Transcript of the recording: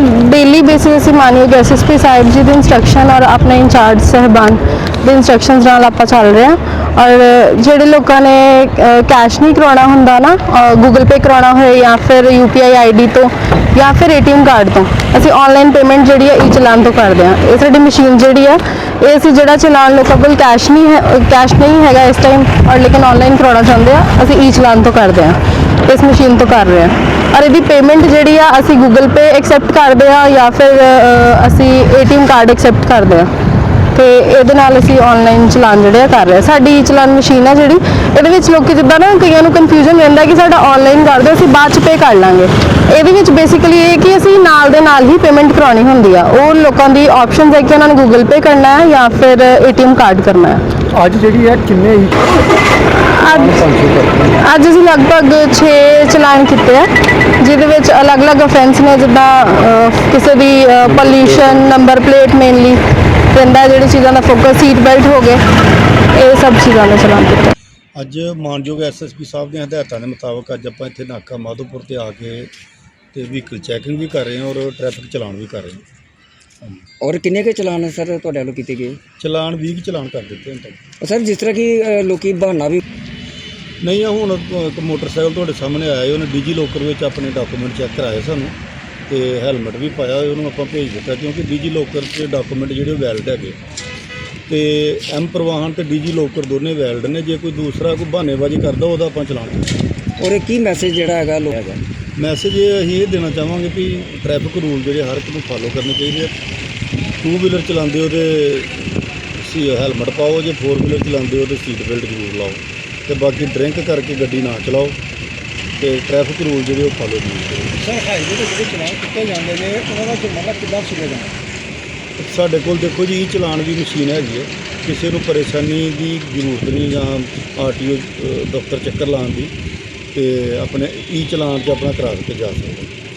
Daily basis ਅਸੀਂ ਮਾਨਯੋਗ SSP Sahib ji ਦੀ instruction ਔਰ ਆਪਣੇ ਇੰਚਾਰਜ ਸਹਿਬਾਨ ਦੇ ਇਨਸਟਰਕਸ਼ਨਸ ਨਾਲ ਆਪਾਂ ਚੱਲ ਰਹੇ ਹਾਂ। ਔਰ ਜਿਹੜੇ ਲੋਕਾਂ ਨੇ ਕੈਸ਼ ਨਹੀਂ ਕਰਾਉਣਾ ਹੁੰਦਾ ਨਾ ਗੂਗਲ ਪੇ ਕਰਾਉਣਾ ਹੋਏ ਜਾਂ ਫਿਰ ਯੂਪੀਆਈ ਆਈਡੀ ਤੋਂ ਜਾਂ ਫਿਰ ਏਟੀਐਮ ਕਾਰਡ ਤੋਂ, ਅਸੀਂ ਆਨਲਾਈਨ ਪੇਮੈਂਟ ਜਿਹੜੀ ਹੈ ਈ ਚਲਾਨ ਤੋਂ ਕਰਦੇ ਹਾਂ। ਇਹ ਸਾਡੀ ਮਸ਼ੀਨ ਜਿਹੜੀ ਹੈ, ਇਹ ਅਸੀਂ ਜਿਹੜਾ ਚਲਾਨ ਲੋਕਾਂ ਕੋਲ ਕੈਸ਼ ਨਹੀਂ ਹੈ ਕੈਸ਼ ਨਹੀਂ ਹੈਗਾ ਇਸ ਟਾਈਮ ਔਰ ਲੇਕਿਨ ਆਨਲਾਈਨ ਕਰਾਉਣਾ ਚਾਹੁੰਦੇ ਆ, ਅਸੀਂ e ਈ ਚਲਾਨ ਤੋਂ ਕਰਦੇ ਹਾਂ। ਇਸ ਮਸ਼ੀਨ ਤੋਂ ਕਰ ਰਹੇ ਹਾਂ। ਔਰ ਇਹਦੀ ਪੇਮੈਂਟ ਜਿਹੜੀ ਆ ਅਸੀਂ ਗੂਗਲ ਪੇ ਐਕਸੈਪਟ ਕਰਦੇ ਆ ਜਾਂ ਫਿਰ ਅ, ਅਸੀਂ ਏਟੀਐਮ ਕਾਰਡ ਐਕਸੈਪਟ ਕਰਦੇ ਆ ਤੇ ਇਹਦੇ ਨਾਲ ਅਸੀਂ ਆਨਲਾਈਨ ਚਲਾਨ ਜਿਹੜੇ ਆ ਕਰ ਰਹੇ ਆ ਸਾਡੀ ਚਲਾਨ ਮਸ਼ੀਨ ਆ ਜਿਹੜੀ ਇਹਦੇ ਵਿੱਚ ਲੋਕੀ ਜਿੱਦਾਂ ਨਾ ਕਈਆਂ ਨੂੰ ਕਨਫਿਊਜ਼ਨ ਰਹਿੰਦਾ ਕਿ ਸਾਡਾ ਆਨਲਾਈਨ ਕਰ ਦਿਓ ਅਸੀਂ ਬਾਅਦ ਚ ਪੇ ਕਰ ਲਾਂਗੇ। ਇਹਦੇ ਵਿੱਚ ਬੇਸਿਕਲੀ ਇਹ ਕਿ ਅਸੀਂ ਨਾਲ ਦੇ ਨਾਲ ਹੀ ਪੇਮੈਂਟ ਕਰਾਉਣੀ ਹੁੰਦੀ ਆ। ਉਹ ਲੋਕਾਂ ਦੀ ਆਪਸ਼ਨਸ ਹੈ ਕਿ ਉਹਨਾਂ ਨੂੰ ਗੂਗਲ ਪੇ ਕਰਨਾ ਹੈ ਜਾਂ ਫਿਰ ਏਟੀਐਮ ਕਾਰਡ ਕਰਨਾ ਹੈ। ਅੱਜ ਜਿਹੜੀ ਹੈ ਕਿੰਨੇ ਹੀ ਅੱਜ ਅੱਜ ਅਸੀਂ ਲਗਭਗ 6 ਚਲਾਨ ਕੀਤੇ ਆ ਜਿਹਦੇ ਵਿੱਚ ਅਲੱਗ-ਅਲੱਗ ਅਫੈਂਸ ਨੇ ਜਿੱਦਾਂ ਅਹ, ਕਿਸੇ ਦੀ ਪੋਲੂਸ਼ਨ ਨੰਬਰ ਪਲੇਟ ਮੇਨਲੀ ਰਹਿੰਦਾ ਜਿਹੜੀ ਚੀਜ਼ਾਂ ਦਾ ਫੋਕਸ ਸੀਟ ਬੈਲਟ ਹੋ ਗਏ ਇਹ ਸਭ ਚੀਜ਼ਾਂ ਦਾ ਚਲਾਨ ਕੀਤਾ। ਅੱਜ ਮਾਨਯੋਗ ਐਸਐਸਪੀ ਸਾਹਿਬ ਦੀਆਂ ਹਦਾਇਤਾਂ ਦੇ ਮੁਤਾਬਕ ਅੱਜ ਆਪਾਂ ਇੱਥੇ ਨਾਕਾ ਮਾਧੋਪੁਰ ਤੇ ਆ ਕੇ ਤੇ ਵਹੀਕਲ ਚੈਕਿੰਗ ਵੀ ਕਰ ਰਹੇ ਹਾਂ ਔਰ ਟ੍ਰੈਫਿਕ ਚਲਾਨ ਵੀ ਕਰ ਰਹੇ ਹਾਂ। ਔਰ ਕਿੰਨੇ ਕੇ ਚਲਾਨ ਸਰ ਤੁਹਾਡੇ ਵੱਲੋਂ ਕੀਤੇ ਗਏ? ਚਲਾਨ 20 ਕੁ ਚਲਾਨ ਕਰ ਦਿੱਤੇ ਹੁਣ ਤੱਕ। ਸਰ ਜਿਸ ਤਰ੍ਹਾਂ ਕਿ ਅ, ਲੋਕੀ ਬਹਾਨਾ ਵੀ ਨਹੀਂ ਆ ਹੁਣ ਇੱਕ ਮੋਟਰਸਾਈਕਲ ਤੁਹਾਡੇ ਸਾਹਮਣੇ ਆਇਆ ਉਹਨੇ ਡੀਜੀ ਲੋਕਰ ਵਿੱਚ ਆਪਣੇ ਡਾਕੂਮੈਂਟ ਚੈੱਕ ਕਰਾਏ ਸਾਨੂੰ ਤੇ ਹੈਲਮਟ ਵੀ ਪਾਇਆ ਉਹਨੂੰ ਆਪਾਂ ਭੇਜ ਦਿੱਤਾ ਕਿਉਂਕਿ ਡੀਜੀ ਲੋਕਰ 'ਚ ਡਾਕੂਮੈਂਟ ਜਿਹੜੇ ਵੈਲਿਡ ਹੈਗੇ। ਤੇ ਐਮ ਪ੍ਰਵਾਹਨ ਤੇ ਡੀਜੀ ਲੋਕਰ ਦੋਨੇ ਵੈਲਿਡ ਨੇ ਜੇ ਕੋਈ ਦੂਸਰਾ ਕੋਈ ਬਹਾਨੇਬਾਜ਼ੀ ਕਰਦਾ ਉਹਦਾ ਆਪਾਂ ਕਰਾਂਗੇ ਔਰ ਇਹ ਕੀ ਮੈਸੇਜ ਜਿਹੜਾ ਹੈਗਾ ਲੋਕ ਹੈਗਾ ਮੈਸੇਜ ਇਹ ਅਸੀਂ ਇਹ ਦੇਣਾ ਚਾਹਾਂਗੇ ਵੀ ਟ੍ਰੈਫਿਕ ਰੂਲ ਜਿਹੜੇ ਹਰ ਇੱਕ ਨੂੰ ਫਾਲੋ ਕਰਨੇ ਚਾਹੀਦੇ ਆ। ਟੂ ਵੀਲਰ ਚਲਾਉਂਦੇ ਹੋ ਤੇ ਸੀ ਹੈਲਮਟ ਪਾਓ ਜੇ ਫੋਰ ਵੀਲਰ ਚਲਾਉਂਦੇ ਹੋ ਤੇ ਸੀਟ ਬੈਲਟ ਜ਼ਰੂਰ ਲਾਓ। ਤੇ ਬਾਕੀ ਡਰਿੰਕ ਕਰਕੇ ਗੱਡੀ ਨਾ ਚਲਾਓ ਤੇ ਟ੍ਰੈਫਿਕ ਰੂਲ ਜਿਹੜੇ ਉਹ ਫਾਲੋ ਜ਼ਰੂਰ ਕਰੋ। ਸਰ ਹਾਈਵੇ ਦੇ ਜਿਹੜੇ ਚਲਾਨ ਕੀਤੇ ਜਾਂਦੇ ਨੇ ਉਹਨਾਂ ਦਾ ਜੁਰਮਾਨਾ ਕਿੱਦਾਂ ਵਸੂਲਿਆ ਜਾਂਦਾ ਸਾਡੇ ਕੋਲ ਦੇਖੋ ਜੀ ਇਹ ਚਲਾਨ ਦੀ ਮਸ਼ੀਨ ਹੈਗੀ ਹੈ। ਕਿਸੇ ਨੂੰ ਪਰੇਸ਼ਾਨੀ ਦੀ ਜ਼ਰੂਰਤ ਨਹੀਂ ਜਾਂ ਆਰਟੀਓ ਦਫ਼ਤਰ ਚੱਕਰ ਲਾਉਣ ਦੀ ਤੇ ਆਪਣੇ ਈ ਚਲਾਨ 'ਚ ਆਪਣਾ ਕਰਾ ਕੇ ਜਾ ਸਕਦਾ।